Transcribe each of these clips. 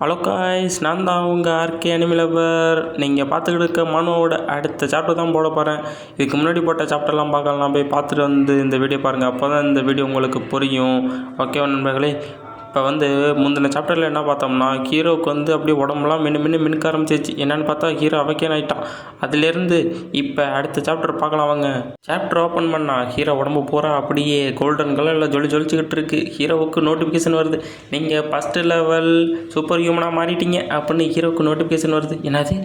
Hello guys நான் தான் உங்கள் ஆர்கே அனிமிலவர் நீங்கள் பார்த்துக்கிட்டு இருக்க மனோட அடுத்த சாப்டர் தான் போட போகிறேன் இதுக்கு முன்னாடி போட்ட சாப்டர்லாம் பார்க்கலாம். போய் பார்த்துட்டு வந்து இந்த வீடியோ பாருங்கள் அப்போ தான் இந்த வீடியோ உங்களுக்கு புரியும். ஓகேவா நண்பர்களே? இப்போ வந்து முந்தின சாப்டரில் என்ன பார்த்தோம்னா ஹீரோவுக்கு வந்து அப்படியே உடம்புலாம் மின்னு மின்னு மினுக்க ஆரம்பிச்சிச்சு என்னென்னு பார்த்தா ஹீரோ அவக்கேன் ஆகிட்டான் அதுலேருந்து இப்போ அடுத்த சாப்டர் பார்க்கலாம் வாங்க. சாப்டர் ஓப்பன் பண்ணா ஹீரோ உடம்பு பூரா அப்படியே கோல்டன் கலரில் ஜொலி ஜொலிச்சுக்கிட்டு இருக்கு. ஹீரோவுக்கு நோட்டிஃபிகேஷன் வருது. நீங்கள் ஃபஸ்ட்டு லெவல் சூப்பர் ஹியூமனாக மாறிட்டீங்க அப்படின்னு ஹீரோவுக்கு நோட்டிஃபிகேஷன் வருது. என்னது?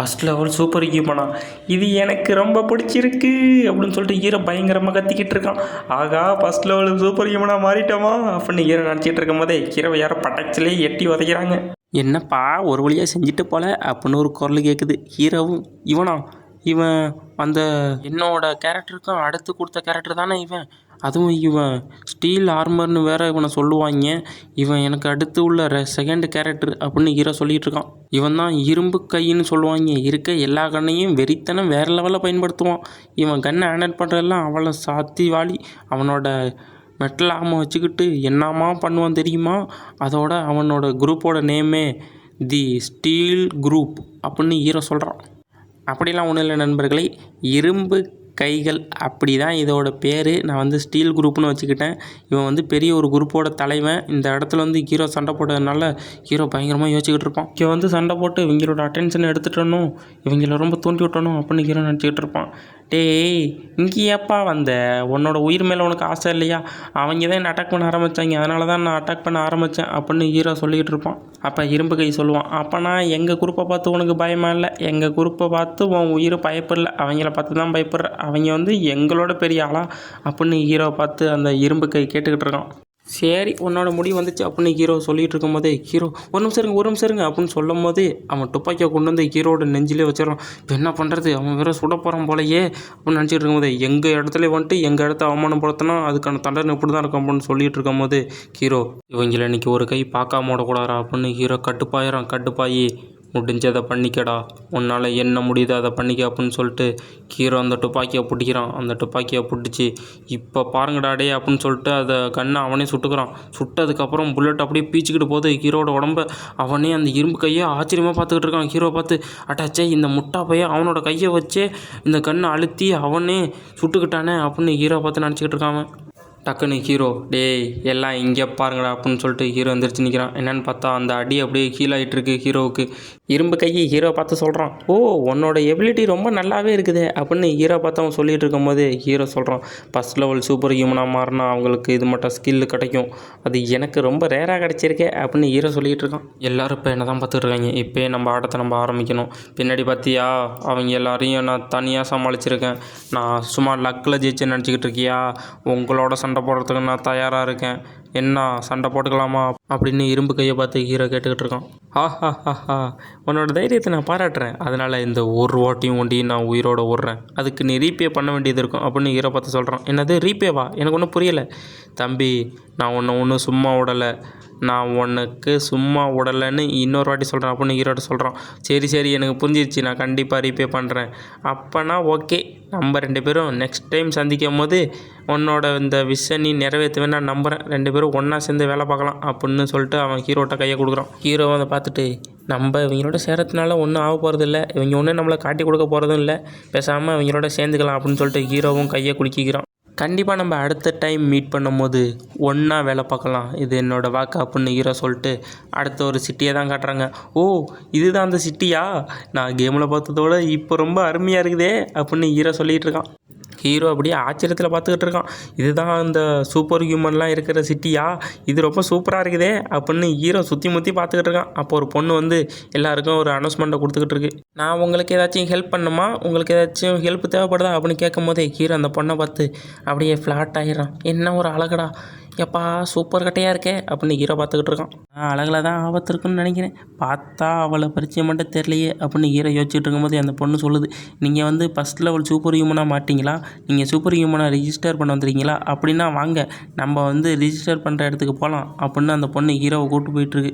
ஃபஸ்ட் லெவல் சூப்பர் ஹியூமனா இது எனக்கு ரொம்ப பிடிச்சிருக்கு அப்படின்னு சொல்லிட்டு ஹீரோ பயங்கரமாக கத்திக்கிட்டு இருக்கான். ஆகா ஃபஸ்ட் லெவல் சூப்பர் ஹியூமனாக மாறிட்டோமா? அப்படின்னு ஹீரோ நினச்சிட்டு இருக்கும் போதே ஹீரோ யாரோ பட்டச்சிலே எட்டி உதைக்கிறாங்க. என்னப்பா ஒரு வழியாக செஞ்சுட்டு போல? அப்படின்னு ஒரு குரல் கேட்குது ஹீரோவும் இவனா? இவன் அந்த என்னோட கேரக்டருக்கும் அடுத்து கொடுத்த கேரக்டர் தானே இவன்? அதுவும் இவன் ஸ்டீல் ஆர்மர்னு வேற இவனை சொல்லுவாங்க. இவன் எனக்கு அடுத்து உள்ள ரெ செகண்ட் கேரக்டர் அப்படின்னு ஹீரோ சொல்லிகிட்ருக்கான் இருக்கான். இவன் தான் இரும்பு கைன்னு சொல்லுவாங்க. இருக்க எல்லா கண்ணையும் வெறித்தனம் வேறு லெவலில் பயன்படுத்துவான். இவன் கண்ணை ஹேண்டல் பண்ணுறதெல்லாம் அவளை சாத்தி வாளி அவனோட மெட்டல் ஆமை வச்சுக்கிட்டு என்னம்மா பண்ணுவான் தெரியுமா? அதோட அவனோட குரூப்போட நேமே தி ஸ்டீல் குரூப் அப்படின்னு ஹீரோ சொல்கிறான் அப்படிலாம் ஒன்றும் இல்லை நண்பர்களே. இரும்பு கைகள் அப்படி தான் இதோட பேர். நான் வந்து ஸ்டீல் குரூப்னு வச்சுக்கிட்டேன். இவன் வந்து பெரிய ஒரு குரூப்போட தலைவன். இந்த இடத்துல வந்து ஹீரோ சண்டை போட்டதுனால ஹீரோ பயங்கரமாக யோசிச்சுக்கிட்டு இருப்பான். இவன் வந்து சண்டை போட்டு இவங்களோட அட்டென்ஷன் எடுத்துட்டணும். இவங்கள ரொம்ப தூண்டி விட்டணும் அப்படின்னு ஹீரோ நினச்சிக்கிட்டு இருப்பான். டேய் இங்கே ஏப்பா வந்த? உன்னோட உயிர் மேலே உனக்கு ஆசை இல்லையா? அவங்க தான் என்ன அட்டாக் பண்ண ஆரம்பித்தாங்க அதனால தான் நான் அட்டாக் பண்ண ஆரம்பித்தேன் அப்படின்னு ஹீரோ சொல்லிகிட்டு இருப்பான். அப்போ இரும்பு கை சொல்லுவான். அப்போனா எங்கள் குரூப்பை பார்த்து உனக்கு பயமா இல்லை? எங்கள் குரூப்பை பார்த்து உன் உயிர் பயப்படல. அவங்கள பார்த்து தான் பயப்படுற. அவங்க வந்து எங்களோட பெரிய ஆளா அப்படின்னு ஹீரோவை பார்த்து அந்த இரும்பு கை கேட்டுக்கிட்டு இருக்கான். சரி உன்னோட முடிவு வந்துச்சு அப்படின்னு ஹீரோ சொல்லிட்டு இருக்கும்போதே ஹீரோ ஒரு நிமிஷம் இருங்க ஒரு நிமிஷம் இருங்க அப்படின்னு சொல்லும் போதே அவன் துப்பாக்கியை கொண்டு வந்து ஹீரோட நெஞ்சிலே வச்சிடறான். இப்போ என்ன பண்ணுறது அவன் வேற சுட போகிறான் போலையே அப்படின்னு நினச்சிட்டு இருக்கும்போது எங்கள் இடத்துல வந்துட்டு எங்கள் இடத்த அவமானப்படுத்தினா அதுக்கான தண்டனை இப்படி தான் இருக்கும் அப்படின்னு சொல்லிட்டு இருக்கும்போது ஹீரோ இவங்களை இன்னைக்கு ஒரு கை பார்க்காம ஓடக்கூடாதா அப்படின்னு ஹீரோ கட்டுப்பாயிரான் கட்டுப்பாயி. முடிஞ்சதை பண்ணிக்கடா. உன்னால் என்ன முடியுதோ அதை பண்ணிக்க அப்படின்னு சொல்லிட்டு ஹீரோ அந்த துப்பாக்கியை பிடிக்கிறான். அந்த துப்பாக்கியை பிடிச்சி இப்போ பாருங்கடா டே அப்படின்னு சொல்லிட்டு அதை கண்ணை அவனே சுட்டுக்கிறான். சுட்டதுக்கப்புறம் புல்லட் அப்படியே பீச்சிக்கிட்டு போகுது ஹீரோட உடம்ப. அவனே அந்த இரும்பு கையை ஆச்சரியமாக பார்த்துக்கிட்டு இருக்கான். ஹீரோ பார்த்து அட்டாச்சே இந்த முட்டா பையன் அவனோட கையை வச்சே இந்த கண்ணை அழுத்தி அவனே சுட்டுக்கிட்டானே அப்படின்னு ஹீரோ பார்த்து நினச்சிக்கிட்டு இருக்கான் டக்குன்னு ஹீரோ டேய் எல்லாம் இங்கே பாருங்கடா அப்படின்னு சொல்லிட்டு ஹீரோ எந்திரிச்சு நிற்கிறான் என்னென்னு பார்த்தா அந்த அடி அப்படியே கீழாயிட்டு இருக்கு ஹீரோவுக்கு இரும்பு கையை ஹீரோ பார்த்து சொல்கிறான் ஓ உன்னோட எபிலிட்டி ரொம்ப நல்லாவே இருக்குதே அப்படின்னு ஹீரோ பார்த்து அவன் சொல்லிகிட்டு இருக்கும்போது ஹீரோ சொல்கிறான் ஃபஸ்ட் லெவல் சூப்பர் ஹியூமனாக மாறினா அவங்களுக்கு இது மட்டும் ஸ்கில் கிடைக்கும். அது எனக்கு ரொம்ப ரேராக கிடச்சிருக்கே அப்படின்னு ஹீரோ சொல்லிகிட்டு இருக்கான். எல்லாரும் இப்போ என்ன தான் பார்த்துட்டு இருக்காங்க. இப்போயே நம்ம ஆட்டத்தை நம்ம ஆரம்பிக்கணும். பின்னாடி பார்த்தியா அவங்க எல்லாரையும் நான் தனியாக சமாளிச்சிருக்கேன். நான் சும்மா லக்கில் ஜெயிச்சு நினச்சிக்கிட்டு இருக்கியா? உங்களோட சண்டை போடுறதுக்கு நான் தயாராக இருக்கேன். என்ன சண்டை போட்டுக்கலாமா அப்படின்னு இரும்பு கையை பார்த்து ஹீரோ கேட்டுக்கிட்டு இருக்கான். ஆஹா ஹா உன்னோட தைரியத்தை நான் பாராட்டுறேன். அதனால் இந்த ஒரு வாட்டியும் ஒண்டியும் நான் உயிரோட ஓடுறேன். அதுக்கு நீ ரீபே பண்ண வேண்டியது இருக்கும். அப்படின்னு ஹீரோ பார்த்து சொல்கிறான் என்னது ரீபேவா எனக்கு ஒன்றும் புரியலை. தம்பி நான் உன்னை ஒன்றும் சும்மா விடலை. நான் உனக்கு சும்மா விடலைன்னு இன்னொரு வாட்டி சொல்கிறேன் அப்படின்னு ஹீரோட்ட சொல்கிறான் சரி சரி எனக்கு புரிஞ்சிருச்சு. நான் கண்டிப்பாக ரீபே பண்ணுறேன் அப்போனா ஓகே நம்ம ரெண்டு பேரும் நெக்ஸ்ட் டைம் சந்திக்கும் போது உன்னோட இந்த விஷயம் நீ நிறைவேற்றுவேன் நான் நம்புகிறேன் ரெண்டு பேரும் ஒன்றா சேர்ந்து வேலை பார்க்கலாம். அப்படின்னு சொல்லிட்டு அவன் ஹீரோட்ட கையை கொடுக்குறான். ஹீரோ அதை பார்த்துட்டு நம்ம இவங்களோட சேரத்துனால ஒன்றும் ஆக போகிறது இல்லை இவங்க ஒன்றும் நம்மளை காட்டி கொடுக்க போகிறதும் இல்லை. பேசாமல் இவங்களோட சேர்ந்துக்கலாம் அப்படின்னு சொல்லிட்டு ஹீரோவும் கையை குலுக்கிக்கிறான். கண்டிப்பாக நம்ம அடுத்த டைம் மீட் பண்ணும்போது ஒன்றா வேலை பார்க்கலாம். இது என்னோடய வாக்கு அப்படின்னு ஹீரோ சொல்லிட்டு அடுத்த ஒரு சிட்டியை தான் காட்டுறாங்க. ஓ இதுதான் அந்த சிட்டியா? நான் கேமில் பார்த்ததோட இப்போ ரொம்ப அருமையாக இருக்குதே அப்படின்னு ஹீரோ சொல்லிகிட்டு இருக்கான். ஹீரோ அப்படியே ஆச்சரியத்தில் பார்த்துக்கிட்டு இருக்கான். இதுதான் அந்த சூப்பர் ஹியூமன்லாம் இருக்கிற சிட்டியா? இது ரொம்ப சூப்பராக இருக்குதே அப்படின்னு ஹீரோ சுற்றி முற்றி பார்த்துக்கிட்டு இருக்கான். அப்போ ஒரு பொண்ணு வந்து எல்லாருக்கும் ஒரு அனௌன்ஸ்மெண்ட்டை கொடுத்துக்கிட்டு இருக்கு. நான் உங்களுக்கு ஏதாச்சும் ஹெல்ப் பண்ணுமா? உங்களுக்கு ஏதாச்சும் ஹெல்ப் தேவைப்படுதா? அப்படின்னு கேட்கும் போதே ஹீரோ அந்த பொண்ணை பார்த்து அப்படியே ஃப்ளாட் ஆகிடுறான் என்ன ஒரு அழகடா. எப்பா சூப்பர் கட்டையாக இருக்கே அப்படின்னு ஹீரோ பார்த்துக்கிட்டு இருக்கான். நான் அழகில் தான் ஆபத்து இருக்குன்னு நினைக்கிறேன். பார்த்தா அவளை பரிச்சயம் மட்டும் தெரியலையே அப்படின்னு ஹீரோ யோசிச்சுட்டு இருக்கும்போது அந்த பொண்ணு சொல்லுது நீங்கள் வந்து ஃபஸ்ட் லெவல் சூப்பர் ஹியூமனாக மாட்டிங்களா? நீங்கள் சூப்பர் ஹியூமனாக ரிஜிஸ்டர் பண்ண வந்துருக்கீங்களா? அப்படின்னா வாங்க நம்ம வந்து ரிஜிஸ்டர் பண்ணுற இடத்துக்கு போகலாம் அப்படின்னு அந்த பொண்ணு ஹீரோவை கூப்பிட்டு போயிட்டுருக்கு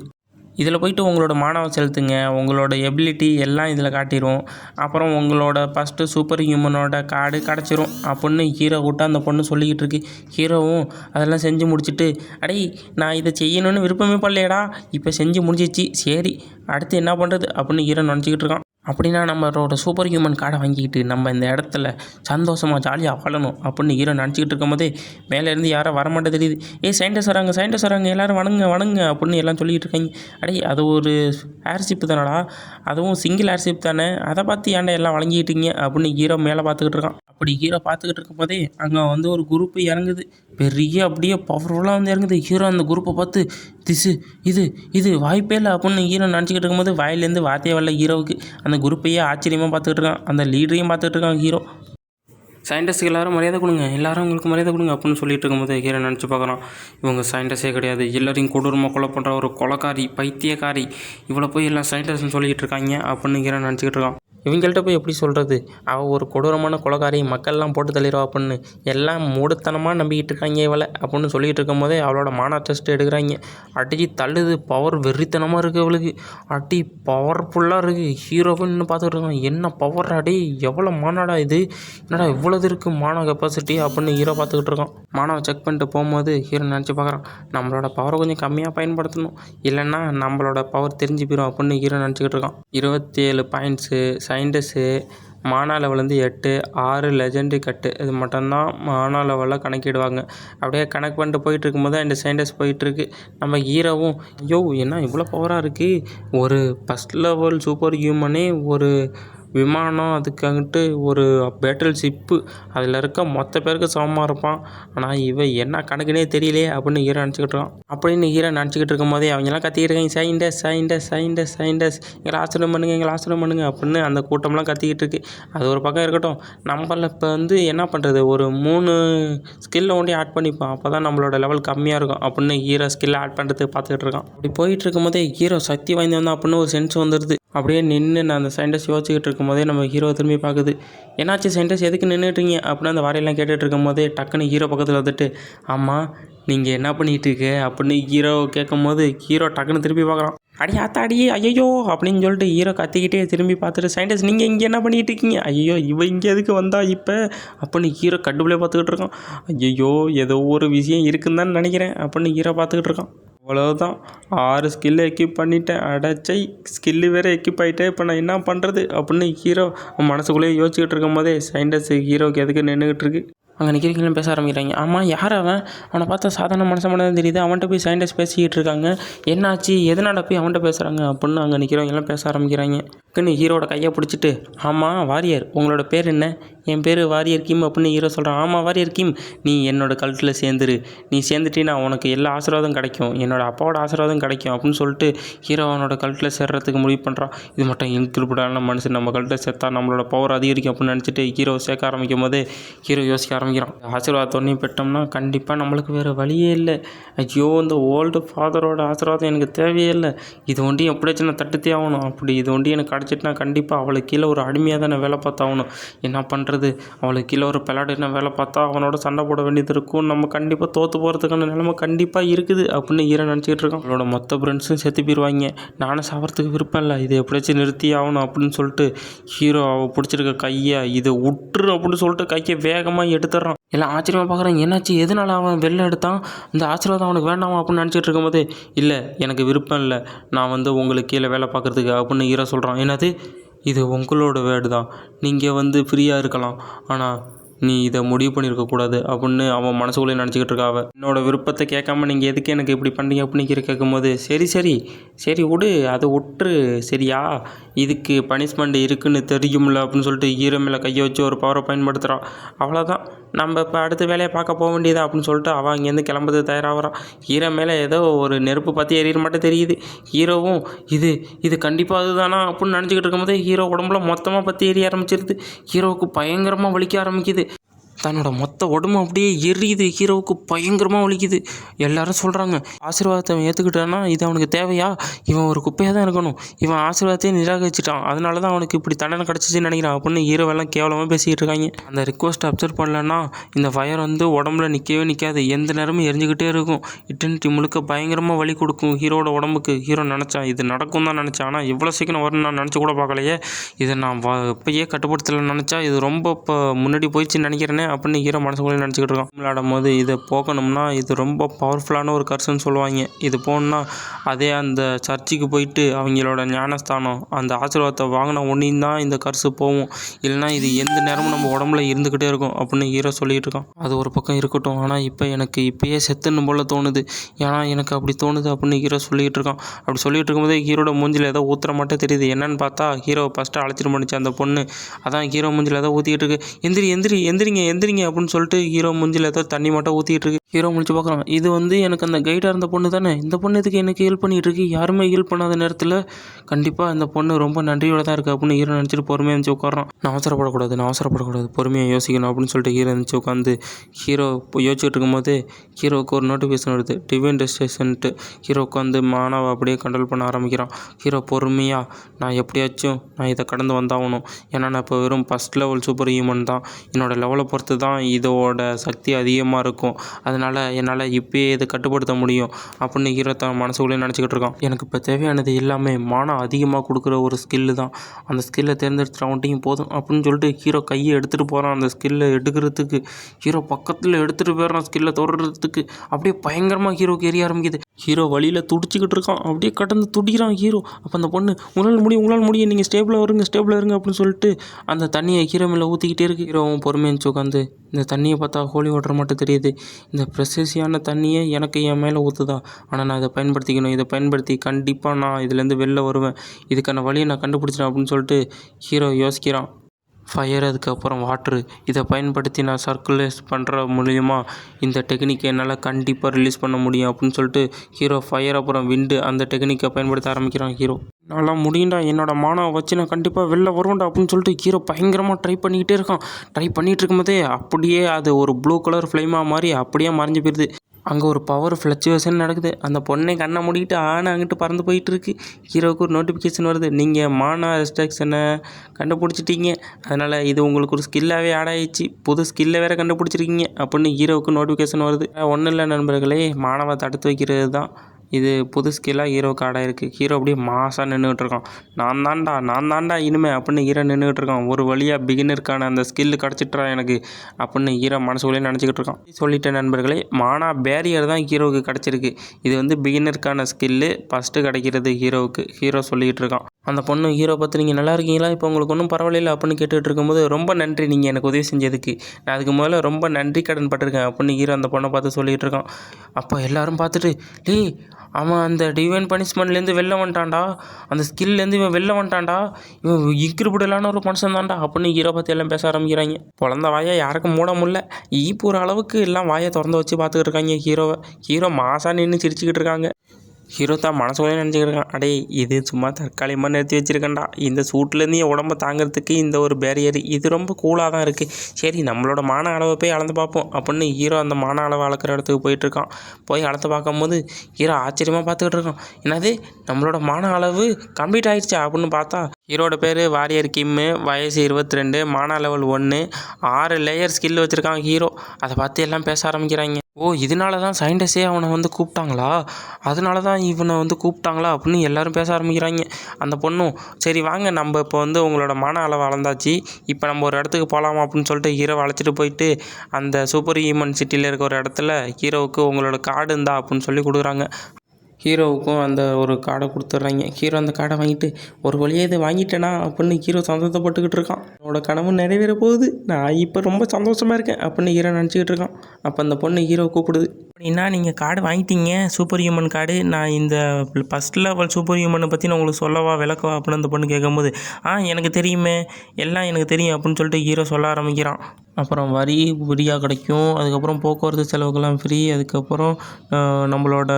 இதில் போயிட்டு உங்களோட மானவை செலுத்துங்க உங்களோட எபிலிட்டி எல்லாம் இதில் காட்டிடும் அப்புறம் உங்களோட ஃபஸ்ட்டு சூப்பர் ஹியூமனோட கார்டு கிடச்சிரும். அப்படின்னு ஹீரோ விட்டு அந்த பொண்ணு சொல்லிக்கிட்டு இருக்கு ஹீரோவும் அதெல்லாம் செஞ்சு முடிச்சுட்டு அடே நான் இதை செய்யணும்னு விருப்பமே படலையடா இப்போ செஞ்சு முடிஞ்சிச்சு சரி அடுத்து என்ன பண்ணுறது அப்படின்னு ஹீரோ நினச்சிக்கிட்டு இருக்கான். அப்படின்னா நம்மளோட சூப்பர் ஹியூமன் கார்டை வாங்கிக்கிட்டு நம்ம இந்த இடத்துல சந்தோஷமாக ஜாலியாக வாழணும் அப்படின்னு ஹீரோ நினச்சிக்கிட்டு இருக்கும்போதே மேலேருந்து யாரோ வரமாட்டே தெரியுது. ஏ சயின்டிஸ்ட் வராங்க சயின்டிஸ்ட் வராங்க எல்லோரும் வணங்க வணங்க அப்படின்னு எல்லாம் சொல்லிக்கிட்டு இருக்காங்க. அடே அது ஒரு ஏர்ஷிப் தானடா? அதுவும் சிங்கிள் ஏர்ஷிப் தானே? அதை பார்த்து ஏன்டா எல்லாம் வழங்கிக்கிட்டீங்க? அப்படின்னு ஹீரோ மேலே பார்த்துக்கிட்டு இருக்கான். அப்படி ஹீரோ பார்த்துக்கிட்டு இருக்கும்போதே அங்கே வந்து ஒரு குரூப் இறங்குது. பெரிய அப்படியே பவர்ஃபுல்லாக வந்து இறங்குது. ஹீரோ அந்த குரூப்பை பார்த்து திசு இது இது வாய்ப்பே இல்லை அப்படின்னு ஹீரோ நினச்சிக்கிட்டு இருக்கும்போது வாயிலேருந்து வார்த்தையே வரல ஹீரோவுக்கு அந்த குரூப்பையே ஆச்சரியமாக பார்த்துக்கிட்டு இருக்கான் அந்த லீடரையும் பார்த்துக்கிட்டு இருக்கான் ஹீரோ. சயின்டிஸ்ட்டுக்கு எல்லாரும் மரியாதை கொடுங்க. எல்லாரும் உங்களுக்கு மரியாதை கொடுங்க அப்படின்னு சொல்லிட்டு இருக்கும்போது ஹீரோ நினச்சி பார்க்குறான். இவங்க சயின்டிஸ்டே கிடையாது. எல்லாரையும் கொடூரமாக கொலை பண்ணுற ஒரு கொலக்காரி பைத்தியக்காரி இவ்வளோ போய் எல்லாம் சயின்டிஸ்ட்னு சொல்லிக்கிட்டு இருக்காங்க அப்படின்னு ஹீரோ நினச்சிக்கிட்டு இருக்கான். இவங்கள்ட்ட போய் எப்படி சொல்கிறது அவள் ஒரு கொடூரமான கொலகாரி மக்கள்லாம் போட்டு தள்ளிடுவா அப்படின்னு எல்லாம் மூடத்தனமாக நம்பிக்கிட்டு இருக்காங்க இவளை அப்படின்னு இருக்கும் போதே அவளோட மானா டெஸ்ட் எடுக்கிறாங்க. அடிச்சு தள்ளுது பவர் வெறித்தனமாக இருக்குது அவளுக்கு அடி பவர்ஃபுல்லாக இருக்குது ஹீரோவும் பார்த்துக்கிட்டு பார்த்துட்டு இருக்கான். என்ன பவர் அடி? எவ்வளோ மானாடா இது? என்னடா இவ்வளோ இருக்குது மான கெப்பாசிட்டி அப்படின்னு ஹீரோ பார்த்துக்கிட்டு இருக்கான். மானவை செக் பண்ணிட்டு போகும்போது ஹீரோ நினச்சி பார்க்குறான். நம்மளோட பவரை கொஞ்சம் கம்மியாக பயன்படுத்தணும். இல்லைன்னா நம்மளோட பவர் தெரிஞ்சு போயிடும் அப்படின்னு ஹீரோ நினச்சிக்கிட்டு இருக்கான். இருபத்தி ஏழு பாயிண்ட்ஸு சயின்டிஸ்ட்டு மானா லெவல் எட்டு ஆறு லெஜெண்ட்ரி கட்டு. இது மட்டும்தான் மானா லெவலில் கணக்கிடுவாங்க. அப்படியே கணக்கு பண்ணிட்டு போயிட்டு இருக்கும்போது இந்த சயின்டிஸ்ட் போயிட்டுருக்கு. நம்ம ஹீரோவும் ஐயோ என்ன இவ்வளோ பவராக இருக்குது ஒரு ஃபஸ்ட் லெவல் சூப்பர் ஹியூமனே ஒரு விமானம் அதுக்காகட்டு ஒரு பேட்டில் ஷிப்பு அதில் இருக்க மொத்த பேருக்கு சமமாக இருப்பான். ஆனால் இவன் என்ன கணக்குனே தெரியலையே அப்படின்னு ஹீரோ நினச்சிக்கிட்டு இருக்கான். அப்படின்னு ஹீரோ நினச்சிக்கிட்டு இருக்கும் போதே அவங்கெல்லாம் கத்திக்கிட்டு இருக்காங்க. சைண்டஸ் சைண்டஸ் சைண்டஸ் சைண்டஸ் எங்களை ஆச்சரியம் பண்ணுங்க எங்களை ஆச்சரியம் பண்ணுங்க அப்படின்னு அந்த கூட்டம்லாம் கத்திக்கிட்டு இருக்கு. அது ஒரு பக்கம் இருக்கட்டும். நம்மள இப்போ வந்து என்ன பண்ணுறது ஒரு மூணு ஸ்கில்லை ஒண்டி ஆட் பண்ணிப்போம். அப்போ தான் நம்மளோட லெவல் கம்மியாக இருக்கும் அப்படின்னு ஹீரோ ஸ்கில்லை ஆட் பண்ணுறதுக்கு பார்த்துக்கிட்டு இருக்கான். அப்படி போயிட்டு இருக்கும்போதே ஹீரோ சக்தி வாய்ந்தவன் வந்தால் அப்படின்னு ஒரு சென்ஸ் வந்துடுது அப்படியே நின்று நான் அந்த சயின்டிஸ்ட் யோசிச்சுக்கிட்டு இருக்கும்போதே நம்ம ஹீரோ திரும்பி பார்க்குது. என்னாச்சு சயின்டிஸ்ட் எதுக்கு நின்றுட்ருக்கீங்க அப்படின்னு அந்த வாரையெல்லாம் கேட்டுட்டு இருக்கும்போது டக்குன்னு ஹீரோ பக்கத்தில் வந்துட்டு ஆமாம் நீங்கள் என்ன பண்ணிகிட்டு இருக்க? அப்படின்னு ஹீரோ கேட்கும்போது ஹீரோ டக்குன்னு திரும்பி பார்க்குறான். அடி ஆத்தாடி ஐயோ அப்படின்னு சொல்லிட்டு ஹீரோ கத்திக்கிட்டே திரும்பி பார்த்துட்டு சயின்டிஸ்ட் நீங்கள் இங்கே என்ன பண்ணிகிட்டு இருக்கீங்க? ஐயோ இவ இங்கே எதுக்கு வந்தா இப்போ? அப்படின்னு ஹீரோ கண்டுபிளே பார்த்துக்கிட்டு இருக்கான். ஐயோ ஏதோ ஒரு விஷயம் இருக்குன்னு தான் நினைக்கிறேன் அப்படின்னு ஹீரோ பார்த்துக்கிட்டு இருக்கான். அவ்வளோதான் ஆறு ஸ்கில்லு எக்யூப் பண்ணிட்டேன். அடச்சை ஸ்கில்லு வேறு எக்யூப் ஆகிட்டே இப்போ நான் என்ன பண்ணுறது அப்படின்னு ஹீரோ மனசுக்குள்ளேயே யோசிச்சுக்கிட்டு இருக்கும் போதே சயின்டிஸ்ட் ஹீரோக்கு எதுக்கு நின்றுக்கிட்டு இருக்கு? அங்கே நிற்கிறீங்களும் பேச ஆரம்பிக்கிறாங்க. ஆமாம் யார் அவன்? அவனை பார்த்தா சாதாரண மனுஷன் மட்டும் தெரியுது. அவன்கிட்ட போய் சயின்டிஸ்ட் பேசிக்கிட்டு இருக்காங்க. என்னாச்சு? எதனால் போய் அவன்கிட்ட பேசுகிறாங்க அப்படின்னு அங்கே நிற்கிறவங்க எல்லாம் பேச ஆரம்பிக்கிறாங்க. டக்குன்னு ஹீரோட கையை பிடிச்சிட்டு ஆமாம் வாரியர் உங்களோட பேர் என்ன? என் பேர் வாரியர் கிம் அப்படின்னு ஹீரோ சொல்கிறான் ஆமாம் வாரியர் கிம் நீ என்னோடய கல்ட்டில் சேர்ந்துரு. நீ சேர்ந்துட்டீன்னா உனக்கு எல்லா ஆசீர்வாதம் கிடைக்கும். என்னோடய அப்பாவோட ஆசீர்வாதம் கிடைக்கும் அப்படின்னு சொல்லிட்டு ஹீரோ அவனோட கல்ட்டில் சேர்றதுக்கு முடிவு பண்ணுறான் இது மட்டும் இன்க்ரிபிடான மனுஷன் நம்ம கல்ட்டில் சேர்த்தா நம்மளோட பவர் அதிகரிக்கும் அப்படின்னு நினச்சிட்டு ஹீரோ சேர்க்க ஆரம்பிக்கும் போதே ஹீரோ யோசிக்க ஆரம்பிக்கிறான். ஆசீர்வாதத்தோடனையும் பெற்றோம்னா கண்டிப்பாக நம்மளுக்கு வேறு வழியே இல்லை. ஐயோ இந்த ஓல்டு ஃபாதரோட ஆசீர்வாதம் எனக்கு தேவையே இல்லை. இது ஒண்டி எப்படியாச்சும் நான் தட்டுத்தே ஆகணும். அப்படி இது ஒண்டி எனக்கு கிடச்சிட்டுனா கண்டிப்பாக அவளுக்கு கீழே ஒரு அடிமையாக தான் நான் வேலை பார்த்தாகணும். என்ன பண்ணுறது அவளுக்கு கீழே ஒரு பெலாடின வேலை பார்த்தா அவனோட சண்டை போட வேண்டியது இருக்கும். நம்ம கண்டிப்பாக தோற்று போகிறதுக்கான நிலைமை கண்டிப்பாக இருக்குது அப்படின்னு ஈரன் நினச்சிக்கிட்டு இருக்கான். அவளோட மொத்த ஃப்ரெண்ட்ஸும் செத்து போயிடுவாங்க நானும் சாப்பிட்றதுக்கு விருப்பம் இல்லை. இதை எப்படியாச்சும் நிறுத்தி ஆகணும் அப்படின்னு சொல்லிட்டு ஹீரோ அவள் பிடிச்சிருக்க கையை இதை விட்டுரு அப்படின்னு சொல்லிட்டு கையை வேகமாக எடுத்துடுறான். எல்லாம் ஆச்சரியமாக பார்க்குறாங்க என்னாச்சு? எதனால அவன் வெளில எடுத்தான்? இந்த ஆசீர்வாதம் அவனுக்கு வேண்டாமா அப்படின்னு நினச்சிட்டு இருக்கும்போது இல்லை எனக்கு விருப்பம் இல்லை. நான் வந்து உங்களுக்கு கீழே வேலை பார்க்குறதுக்கு அப்படின்னு ஹீரோ சொல்கிறான் என்னது? இது உங்களோட வேர்டு தான் நீங்கள் வந்து ஃப்ரீயாக இருக்கலாம். ஆனால் நீ இதை முடிவு பண்ணியிருக்கக்கூடாது அப்படின்னு அவன் மனசுக்குள்ளே நினச்சிக்கிட்டு இருக்கா என்னோட விருப்பத்தை கேட்காம நீங்கள் எதுக்கு எனக்கு இப்படி பண்ணீங்க அப்படின்னு கேட்கும்போது சரி சரி சரி விடு அதை விட்டுரு சரியா? இதுக்கு பனிஷ்மெண்ட் இருக்குன்னு தெரியும்ல அப்படின்னு சொல்லிட்டு ஹீரோ மேலே கையை வச்சு ஒரு பவரை பயன்படுத்துகிறான் அவ்வளோதான் நம்ம இப்போ அடுத்த வேலையை பார்க்க போக வேண்டியதா அப்படின்னு சொல்லிட்டு அவன் அங்கேருந்து கிளம்புறது தயாராகிறான். ஹீரோ மேலே ஏதோ ஒரு நெருப்பு பற்றி எறிகிற மட்டும் தெரியுது. ஹீரோவும் இது இது கண்டிப்பாக அதுதானா? அப்படின்னு நினச்சிக்கிட்டு இருக்கும்போது ஹீரோ உடம்புல மொத்தமாக பற்றி எரிய ஆரம்பிச்சிருது. ஹீரோவுக்கு பயங்கரமாக வலிக்க ஆரம்பிக்குது. தன்னோட மொத்த உடம்பு அப்படியே எரியுது. ஹீரோவுக்கு பயங்கரமாக வலிக்குது. எல்லாரும் சொல்கிறாங்க ஆசீர்வாதத்தை அவன் ஏற்றுக்கிட்டான்னா இது அவனுக்கு தேவையா? இவன் ஒரு குப்பையாக தான் இருக்கணும். இவன் ஆசீர்வாதத்தையே நிராகரிச்சிட்டான். அதனால தான் அவனுக்கு இப்படி தண்டனை கிடச்சிச்சின்னு நினைக்கிறான். அப்படின்னு ஹீரோவெல்லாம் கேவலமாக பேசிக்கிட்டு இருக்காங்க. அந்த ரிக்வஸ்ட் அப்சர்வ் பண்ணலன்னா இந்த ஃபயர் வந்து உடம்புல நிற்கவே நிற்காது எந்த நேரமும் எரிஞ்சுக்கிட்டே இருக்கும். இட்டன்டி முழுக்க பயங்கரமாக வலி கொடுக்கும் ஹீரோட உடம்புக்கு. ஹீரோ நினச்சான் இது நடக்கும் தான் நினச்சேன். ஆனால் இவ்வளோ சீக்கிரம் வரும்னு நான் நினச்சி கூட பார்க்கலையே. இதை நான் வ இப்பயே கட்டுப்படுத்தலைன்னு நினச்சா இது ரொம்ப இப்போ முன்னாடி போயிடுச்சுன்னு நினைக்கிறேனே. அப்படின்னு ஹீரோ மனசுக்குள்ளே நினச்சிக்கிட்டு இருக்கான் விளையாடும் போது இதை போக்கணும்னா இது ரொம்ப பவர்ஃபுல்லான ஒரு கர்சன்னு சொல்லுவாங்க. இது போகணுன்னா அதே அந்த சர்ச்சுக்கு போயிட்டு அவங்களோட ஞானஸ்தானம் அந்த ஆசீர்வாதத்தை வாங்கின ஒன்றையும் தான் இந்த கர்சு போகும். இல்லைன்னா இது எந்த நேரமும் நம்ம உடம்புல இருந்துக்கிட்டே இருக்கும் அப்படின்னு ஹீரோ சொல்லிகிட்டு இருக்கான். அது ஒரு பக்கம் இருக்கட்டும். ஆனால் இப்போ எனக்கு இப்பயே செத்துன்னு போல தோணுது. ஏன்னா எனக்கு அப்படி தோணுது அப்படின்னு ஹீரோ சொல்லிகிட்டு இருக்கான். அப்படி சொல்லிட்டு இருக்கும்போதே ஹீரோட மூஞ்சில் ஏதோ ஊற்றுற மட்டும் தெரியுது. என்னன்னு பார்த்தா ஹீரோ ஃபஸ்ட்டு அழைச்சிட்டு பண்ணிச்சு அந்த பொண்ணு. அதான் ஹீரோ மூஞ்சில் ஏதோ ஊற்றிக்கிட்டு இருக்கு. எந்திரி எந்திரி எந்திரிங்க எந்திரிங்க அப்படின்னு சொல்லிட்டு ஹீரோ மூஞ்சில் ஏதோ தண்ணி மட்டும் ஊற்றிட்டு இருக்கு ஹீரோ முடிச்சு பார்க்குறான் இது வந்து எனக்கு அந்த கைடாக இருந்த பொண்ணு தானே? இந்த பொண்ணு இதுக்கு எனக்கு ஹெல்ப் பண்ணிகிட்டு இருக்கு? யாருமே ஹெல்ப் பண்ணாத நேரத்தில் கண்டிப்பாக இந்த பொண்ணு ரொம்ப நன்றியோட தான் இருக்குது அப்படின்னு ஹீரோ நினச்சிட்டு பொறுமையாக இருந்துச்சு உட்காரான் நான் அவசரப்படக்கூடாது நான் அவசரப்படக்கூடாது. பொறுமையாக யோசிக்கணும் அப்படின்னு சொல்லிட்டு ஹீரோ இருந்துச்சு உட்காந்து ஹீரோ இப்போ யோசிச்சுட்டு இருக்கும்போது ஹீரோவுக்கு ஒரு நோட்டிஃபிகேஷன் வருது. டிவைன் டெஸ்டேஷன்ட்டு ஹீரோ உட்காந்து மானாவை அப்படியே கண்ட்ரோல் பண்ண ஆரம்பிக்கிறான். ஹீரோ பொறுமையாக நான் எப்படியாச்சும் நான் இதை கடந்து வந்தாகணும். ஏன்னா நான் இப்போ வெறும் ஃபஸ்ட் லெவல் சூப்பர் ஹியூமன் தான். என்னோடய லெவலை பொறுத்து தான் இதோட சக்தி அதிகமாக இருக்கும். அதனால் என்னால் இப்பயே இதை கட்டுப்படுத்த முடியும் அப்படின்னு ஹீரோ தன் மனசுக்குள்ளேயே நினச்சிக்கிட்டு இருக்கான். எனக்கு இப்போ தேவையானது எல்லாமே மானம் அதிகமாக கொடுக்குற ஒரு ஸ்கில்லு தான். அந்த ஸ்கில்லை தேர்ந்தெடுத்துட்டு அவன்கிட்டையும் போதும் அப்படின்னு சொல்லிட்டு ஹீரோ கையை எடுத்துகிட்டு போகிறான் அந்த ஸ்கில்லை எடுக்கிறதுக்கு ஹீரோ பக்கத்தில் எடுத்துகிட்டு போயிடுறான் ஸ்கில்லை தொடர்றதுக்கு அப்படியே பயங்கரமாக ஹீரோக்கு எரிய ஆரம்பிக்குது. ஹீரோ வழியில் துடிச்சிக்கிட்டு இருக்கான். அப்படியே கடந்து துடிக்கிறான் ஹீரோ. அப்போ அந்த பொண்ணு உங்களால் முடியும் உங்களால் முடியும். நீங்கள் ஸ்டேபிளாக வருங்க ஸ்டேபிளாக இருங்க அப்படின்னு சொல்லிட்டு அந்த தண்ணியை ஹீரோ மேலே ஊற்றிக்கிட்டே இருக்கு. ஹீரோவும் பொறுமையாக உட்காந்து இந்த தண்ணியை பார்த்தா ஹோலி வாட்டர் மட்டும் தெரியுது. இந்த ப்ரெசஸியான தண்ணியை எனக்கு என் மேலே ஊற்றுதா ஆனால் நான் இதை பயன்படுத்திக்கணும். இதை பயன்படுத்தி கண்டிப்பாக நான் இதுலேருந்து வெளில வருவேன். இதுக்கான வழியை நான் கண்டுபிடிச்சிட்டேன் அப்படின்னு சொல்லிட்டு ஹீரோ யோசிக்கிறான். ஃபயர் அதுக்கப்புறம் வாட்ரு இதை பயன்படுத்தி நான் சர்க்குலேஸ் பண்ணுற மூலியமா இந்த டெக்னிக்கை என்னால் கண்டிப்பாக ரிலீஸ் பண்ண முடியும் அப்படின்னு சொல்லிட்டு ஹீரோ ஃபயர் அப்புறம் விண்டு அந்த டெக்னிக்கை பயன்படுத்த ஆரம்பிக்கிறான் ஹீரோ நல்லா முடியும்டா என்னோட மானாவை வச்சு நான் கண்டிப்பாக வெளில வருவேன்டா அப்படின்னு சொல்லிட்டு ஹீரோ பயங்கரமாக ட்ரை பண்ணிக்கிட்டே இருக்கான். ட்ரை பண்ணிகிட்டு இருக்கும்போதே அப்படியே அது ஒரு ப்ளூ கலர் ஃப்ளேமாக மாறி அப்படியே மறைஞ்சு போயிடுது அங்கே ஒரு பவர் ஃப்ளக்சுவேஷன் நடக்குது. அந்த பொண்ணை கண்ணை மூடிக்கிட்டு ஆனை அங்கிட்டு பறந்து போயிட்டுருக்கு. ஹீரோவுக்கு ஒரு நோட்டிஃபிகேஷன் வருது. நீங்கள் மானா ரெஸ்ட்ரக்ஷனை கண்டுபிடிச்சிட்டீங்க? அதனால் இது உங்களுக்கு ஒரு ஸ்கில்லாகவே ஆட் ஆயிடுச்சு. புது ஸ்கில்லை வேறு கண்டுபிடிச்சிருக்கீங்க. அப்படின்னு ஹீரோவுக்கு நோட்டிஃபிகேஷன் வருது. ஒன்றும் இல்லை நண்பர்களே மாணவ தடுத்து வைக்கிறது தான் இது புது ஸ்கில்லாக ஹீரோவுக்கு காடாக இருக்குது ஹீரோ அப்படியே மாசாக நின்றுக்கிட்டு இருக்கான். நான் தான்டா நான் தான்டா இனிமே அப்படின்னு ஹீரோ நின்றுக்கிட்டு ஒரு வழியாக பிகினருக்கான அந்த ஸ்கில் கிடச்சிட்றா எனக்கு அப்படின்னு ஹீரோ மனசுக்குள்ளே நினச்சிக்கிட்டு இருக்கான். சொல்லிட்ட நண்பர்களே மானா பேரியர் தான் ஹீரோவுக்கு கிடச்சிருக்கு. இது வந்து பிகினருக்கான ஸ்கில்லு ஃபஸ்ட்டு கிடைக்கிறது ஹீரோவுக்கு ஹீரோ சொல்லிக்கிட்டு இருக்கான். அந்த பொண்ணு ஹீரோ பார்த்து நீங்கள் நல்லா இருக்கீங்களா? இப்போ உங்களுக்கு ஒன்றும் பரவாயில்ல அப்படின்னு கேட்டுகிட்டு இருக்கும்போது ரொம்ப நன்றி நீங்கள் எனக்கு உதவி செஞ்சதுக்கு. நான் அதுக்கு முதல்ல ரொம்ப நன்றி கடன் பட்டிருக்கேன். அப்படின்னு ஹீரோ அந்த பொண்ணை பார்த்து சொல்லிகிட்டு இருக்கான். அப்போ எல்லாரும் பார்த்துட்டு டேய் அவன் அந்த டிவைன் பனிஷ்மெண்ட்லேருந்து வெளில வந்துட்டான்டா. அந்த ஸ்கில்லேருந்து இவன் வெளில வந்துட்டான்டா. இவன் இக்கிருப்பிடலான ஒரு மனுஷன் தான்டா. அப்படின்னு ஹீரோ பற்றி எல்லாம் பேச ஆரம்பிக்கிறாங்க. பிறந்த வாயை யாருக்கும் மூட முடியல. ஈ ஒரு அளவுக்கு எல்லாம் வாயை திறந்து வச்சு பார்த்துக்கிட்டு இருக்காங்க ஹீரோவை. ஹீரோ மாசா நின்று சிரிச்சுக்கிட்டு இருக்காங்க. ஹீரோ தான் மனசுக்குள்ளே நினச்சிக்கிட்டு இருக்கான். அடே இது சும்மா தற்காலிகமாக நிறுத்தி வச்சுருக்கேன்டா. இந்த சூட்லேருந்து என் உடம்ப தாங்கிறதுக்கு இந்த ஒரு பேரியர் இது ரொம்ப கூலாக தான் இருக்குது சரி நம்மளோட மான அளவை போய் அளந்து பார்ப்போம். அப்படின்னு ஹீரோ அந்த மான அளவை அளக்கிற இடத்துக்கு போயிட்டுருக்கான் போய் அளந்து பார்க்கும்போது ஹீரோ ஆச்சரியமாக பார்த்துக்கிட்டு இருக்கான். என்னது? நம்மளோட மான அளவு கம்ப்ளீட் ஆயிடுச்சா அப்படின்னு பார்த்தா ஹீரோட பேர் வாரியர் கிம்மு. வயசு இருபத்தி ரெண்டு மான லெவல் ஒன்று ஆறு லேயர் ஸ்கில் வச்சுருக்காங்க ஹீரோ. அதை பார்த்து எல்லாம் பேச ஆரம்பிக்கிறாங்க. ஓ இதனால தான் சயின்டிஸ்டே அவனை வந்து கூப்பிட்டாங்களா? அதனால தான் இவனை வந்து கூப்பிட்டாங்களா அப்படின்னு எல்லாரும் பேச ஆரம்பிக்கிறாங்க. அந்த பொண்ணும் சரி வாங்க நம்ம இப்போ வந்து உங்களோட மன அளவு அளந்தாச்சு. இப்போ நம்ம ஒரு இடத்துக்கு போகலாமா அப்படின்னு சொல்லிட்டு ஹீரோவை அழைச்சிட்டு போயிட்டு அந்த சூப்பர் ஹியூமன் சிட்டியில் இருக்க ஒரு இடத்துல ஹீரோவுக்கு உங்களோட கார்டு இருந்தா அப்படின்னு சொல்லி கொடுக்குறாங்க. ஹீரோவுக்கும் அந்த ஒரு கார்டை கொடுத்துட்றாங்க. ஹீரோ அந்த கார்டை வாங்கிட்டு ஒரு வழியாக இதை வாங்கிட்டேனா? அப்படின்னு ஹீரோ சந்தோஷப்பட்டுக்கிட்டு இருக்கான். அவனோட கனவு நிறைவேற போகுது. நான் இப்போ ரொம்ப சந்தோஷமாக இருக்கேன். அப்படின்னு ஹீரோ நினச்சிக்கிட்டு இருக்கான். அப்போ அந்த பொண்ணு ஹீரோ கூப்பிடுது. அப்படின்னா நீங்கள் கார்டு வாங்கிட்டீங்க சூப்பர் ஹியூமன் கார்டு நான் இந்த ஃபஸ்ட் லெவல் சூப்பர் ஹியூமனை பற்றி நான் உங்களுக்கு சொல்லவா விளக்கவா அப்படின்னு அந்த பொண்ணு கேட்கும்போது ஆ எனக்கு தெரியுமே எல்லாம் எனக்கு தெரியும் அப்படின்னு சொல்லிட்டு ஹீரோ சொல்ல ஆரம்பிக்கிறான். அப்புறம் வரி ஃப்ரீயாக கிடைக்கும் அதுக்கப்புறம் போக்குவரத்து செலவுக்கெல்லாம் ஃப்ரீ அதுக்கப்புறம் நம்மளோட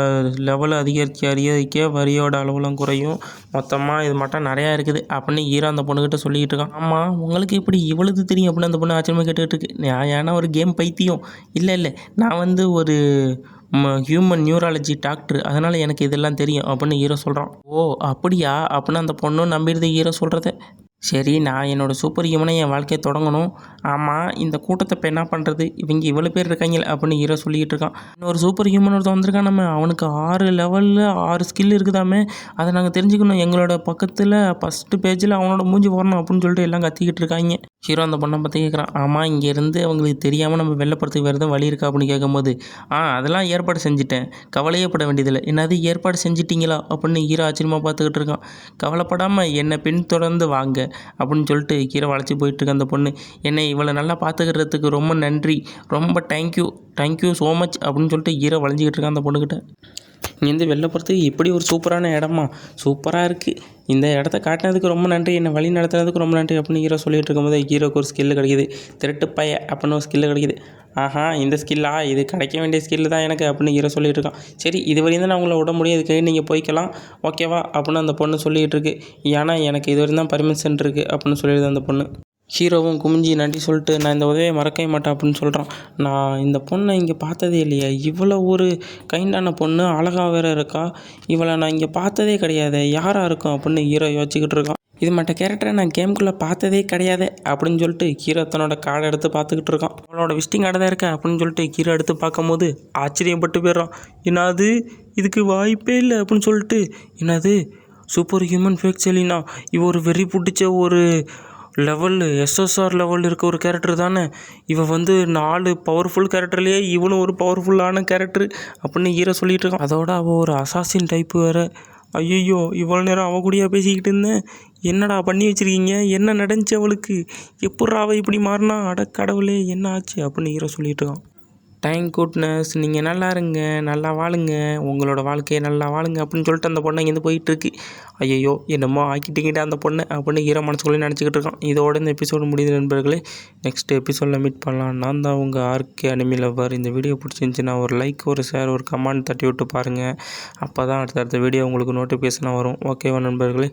லெவல் அதிகரிக்க அதிகரிக்க வரியோட அளவுலாம் குறையும். மொத்தமாக இது மட்டும் நிறையா இருக்குது அப்படின்னு ஹீரோ அந்த பொண்ணுக்கிட்ட சொல்லிக்கிட்டு இருக்கான். ஆமாம் உங்களுக்கு இப்படி இவ்வளவு தெரியும்? அப்படின்னு அந்த பொண்ணு ஆச்சரியமாக கேட்டுக்கிட்டு இருக்கு. நான் ஏன்னா ஒரு கேம் பைத்தியம். இல்லை இல்லை நான் வந்து ஒரு ஹியூமன் நியூராலஜி டாக்டர் அதனால் எனக்கு இதெல்லாம் தெரியும் அப்படின்னு ஹீரோ சொல்கிறான் ஓ அப்படியா? அப்படின்னு அந்த பொண்ணும் நம்பிடுது ஹீரோ சொல்கிறத சரி நான் என்னோடய சூப்பர் ஹியூமனை என் வாழ்க்கையை தொடங்கணும். ஆமாம் இந்த கூட்டத்தை இப்போ என்ன பண்ணுறது இவங்க இவ்வளோ பேர் இருக்காங்க அப்படின்னு ஹீரோ சொல்லிக்கிட்டு இருக்கான். இன்னொரு சூப்பர் ஹியூமன் ஒருத்தன் வந்திருக்கான் நம்ம. அவனுக்கு ஆறு லெவலில் ஆறு ஸ்கில் இருக்குதாமே. அதை நாங்கள் தெரிஞ்சுக்கணும். எங்களோட பக்கத்தில் ஃபஸ்ட்டு பேஜில் அவனோட மூஞ்சி வரணும் அப்படின்னு சொல்லிட்டு எல்லாம் கத்திக்கிட்டு இருக்காங்க. ஹீரோ அந்த பொண்ணை பற்றி கேட்குறான் ஆமாம் இங்கேருந்து அவங்களுக்கு தெரியாமல் நம்ம வெளிலப்படுறதுக்கு வேறு எதுவும் வழி இருக்கா அப்படின்னு கேட்கும்போது ஆ அதெல்லாம் ஏற்பாடு செஞ்சுட்டேன். கவலையே பட வேண்டியதில்லை. என்னது ஏற்பாடு செஞ்சிட்டிங்களா? அப்படின்னு ஹீரோ ஆச்சரியமாக பார்த்துக்கிட்டு இருக்கான். கவலைப்படாமல் என்னை பின்தொடர்ந்து வாங்க. அப்படின்னு சொல்லிட்டு கீரை வளைச்சி போயிட்டுருக்கு அந்த பொண்ணு. என்னை இவளை நல்லா பார்த்துக்கிறதுக்கு ரொம்ப நன்றி. ரொம்ப தேங்க்யூ தேங்க்யூ ஸோ மச் அப்படின்னு சொல்லிட்டு கீரை வளைஞ்சிக்கிட்டு இருக்கான் அந்த பொண்ணுக்கிட்ட இங்கேருந்து வெளில போகிறதுக்கு இப்படி ஒரு சூப்பரான இடமா? சூப்பராக இருக்குது இந்த இடத்த காட்டினதுக்கு ரொம்ப நன்றி. என்னை வழி நடத்துனதுக்கு ரொம்ப நன்றி அப்படின்னு ஹீரோ சொல்லிகிட்டு இருக்கும்போது ஹீரோக்கு ஒரு ஸ்கில்லு கிடைக்குது. திருட்டு பைய அப்படின்னு ஒரு ஸ்கில்லு கிடைக்குது. ஆஹா இந்த ஸ்கில்லா இது கிடைக்க வேண்டிய ஸ்கில்லு தான் எனக்கு அப்படின்னு ஹீரோ சொல்லிகிட்டு இருக்கான். சரி இது வரையும் தான் நான் உங்களை விட முடியும். இதுக்கு நீங்கள் போய்க்கலாம். ஓகேவா? அப்படின்னு அந்த பொண்ணு சொல்லிகிட்டு இருக்கு. ஏன்னா எனக்கு இது வரையும் தான் பர்மிஷன் இருக்குது அப்படின்னு சொல்லிடுது அந்த பொண்ணு. ஹீரோவும் குமிஞ்சி நன்றி சொல்லிட்டு நான் இந்த உதவியை மறக்கவே மாட்டேன் அப்படின்னு சொல்கிறான் நான் இந்த பொண்ணை இங்கே பார்த்ததே இல்லையே. இவ்வளோ ஒரு கைண்டான பொண்ணு அழகாக வேற இருக்கா? இவளை நான் இங்கே பார்த்ததே கிடையாது. யாராக இருக்கும் அப்படின்னு ஹீரோ யோசிச்சுக்கிட்டு இருக்கான். இது மற்ற கேரக்டரை நான் கேம்குள்ளே பார்த்ததே கிடையாது அப்படின்னு சொல்லிட்டு ஹீரோ தன்னோட கார்டை எடுத்து பார்த்துக்கிட்டு இருக்கான். அவனோட விசிட்டிங் கார்டு தான் இருக்கேன் அப்படின்னு சொல்லிட்டு ஹீரோ எடுத்து பார்க்கும்போது ஆச்சரியப்பட்டு போயிடுறான். என்னது? இதுக்கு வாய்ப்பே இல்லை அப்படின்னு சொல்லிட்டு என்னது? சூப்பர் ஹியூமன் ஃபேக் செலினா இவ ஒரு வெறி பிடிச்ச ஒரு லெவல் எஸ்எஸ்ஆர் லெவல் இருக்க ஒரு கேரக்டர் தானே? இவன் வந்து நாலு பவர்ஃபுல் கேரக்டர்லேயே இவனும் ஒரு பவர்ஃபுல்லான கேரக்டர் அப்படின்னு ஹீரோ சொல்லிகிட்டு இருக்கான். அதோட அவள் ஒரு அசாசின் டைப்பு வேறு. ஐயோ இவ்வளோ நேரம் அவ கூடயா பேசிக்கிட்டு இருந்தேன்? என்னடா பண்ணி வச்சிருக்கீங்க? என்ன நடந்துச்சு அவளுக்கு? எப்பட்றா அவள் இப்படி மாறினா அட கடவுளே என்ன ஆச்சு அப்படின்னு ஹீரோ சொல்லிகிட்டு இருக்கான். தேங்க் குட்னஸ் நீங்கள் நல்லா இருங்க நல்லா வாழுங்க. உங்களோட வாழ்க்கையை நல்லா வாழுங்க அப்படின்னு சொல்லிட்டு அந்த பொண்ணை இங்கேருந்து போயிட்டுருக்கு ஐயோ என்னமோ ஆக்கிட்டீங்கிட்ட அந்த பொண்ணை அப்படின்னு ஹீரோ மனசுக்குள்ளே நினச்சிக்கிட்டு இருக்கான். இதோட இந்த எபிசோடு முடியுது நண்பர்களே. நெக்ஸ்ட் எபிசோடில் மீட் பண்ணலாம். நான் தான் உங்கள் ஆர்கே அனிமி லவ்வர் இந்த வீடியோ பிடிச்சிருந்துச்சின்னா ஒரு லைக் ஒரு ஷேர் ஒரு கமெண்ட் தட்டி விட்டு பாருங்கள் அப்போ தான் அடுத்தடுத்த வீடியோ உங்களுக்கு நோட்டிஃபிகேஷனாக வரும். ஓகேவா நண்பர்களே?